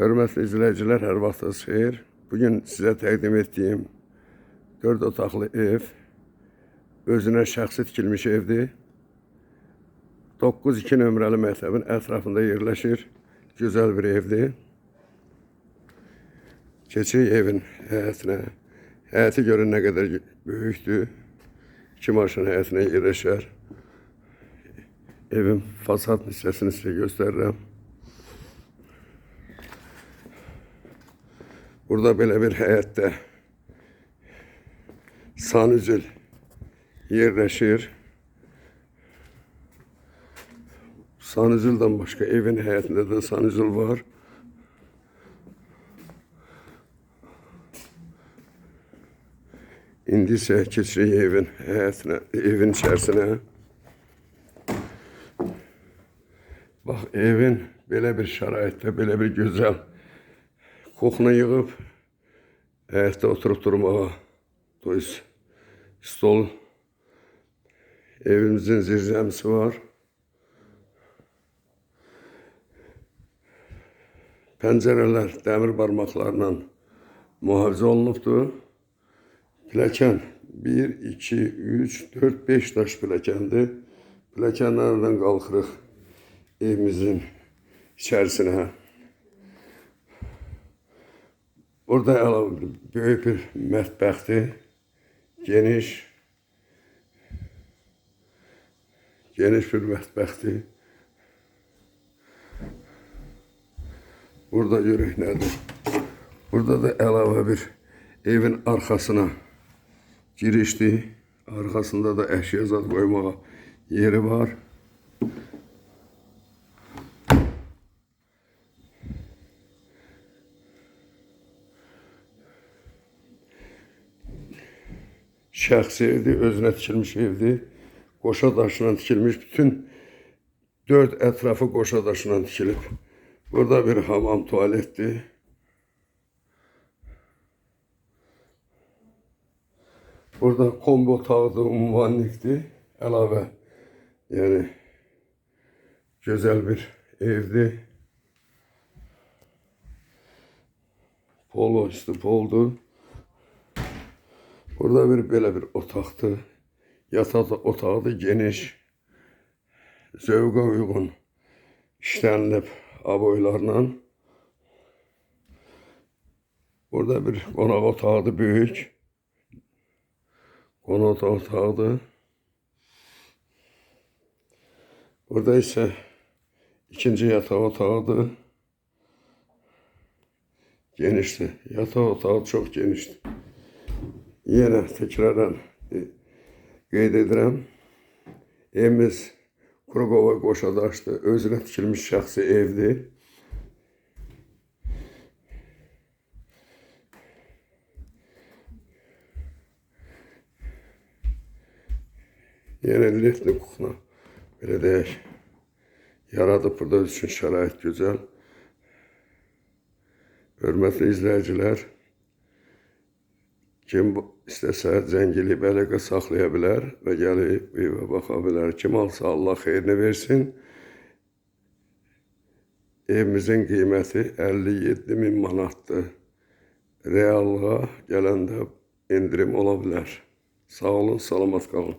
Hörmətli izləyicilər, hər vaxtınız xeyir. Bugün sizə təqdim etdiyim 4 otaqlı ev özünə şəxsi tikilmiş evdir. 9-2 nömrəli məktəbin ətrafında yerləşir. Gözəl bir evdir. Keçirik evin həyətinə. Həyəti görün nə qədər böyükdür. İki maşın həyətinə yerləşər. Evin fasad hissəsini sizə göstərirəm. Burada belə bir həyətdə sanüzül yerləşir. Sanüzüldən başqa evin həyətində də sanüzül var. İndi isə keçirik evin həyətinə, evin içərisinə. Bax, evin belə bir şəraitdə, belə bir gözəl Kokunu yığıb həyətdə oturub durmağa doyuz stol evimizin zirzəmisi var. Pəncərələr dəmir barmaqlarla mühafizə olunubdur. Pilləkən 1, 2, 3, 4, 5 daş pilləkəndir. Pilləkənlərdən qalxırıq evimizin içərisinə. Burada əlavə bir- mətbəxdir. Geniş geniş bir mətbəxdir. Burada görək nədir? Burada da əlavə bir evin arxasına girişdir. Arxasında da əşya qoymağa yeri var. Şəxsi evdir, özünə tikilmiş evdir. Qoşa daşla tikilmiş bütün dörd ətrafı qoşa daşla tikilib. Burada bir hamam tualetdir. Burada kombo otağıdır, umvanlikdir. Əlavə, yəni gözəl bir evdir. Polo üstü poldur. Burada bir belə bir otaqdır. Yataq otağıdır, geniş. Zövqə uyğun işlənilib aboylarla. Burada bir qonaq otağıdır, böyük. Qonaq otağıdır. Burada isə ikinci yataq otağıdır. Genişdir. Yataq otağı çox genişdir. Yenə təkrarən e, qeyd. Evimiz Qurqova Qoşadaşdır. Özünə tikilmiş şəxsi evdir. Yenə liftin kuxuna belə deyək. Yaradıb burada üçün şərait gözəl. Hörmətli izləyicilər, kim istəsə zəng eləyib əlaqə saxlaya bilər və gəlib evə baxa bilər. Kim alsa Allah xeyrini versin. Evimizin qiyməti 57 min manatdır. Reallığa gələndə endirim ola bilər. Sağ olun, salamat qalın.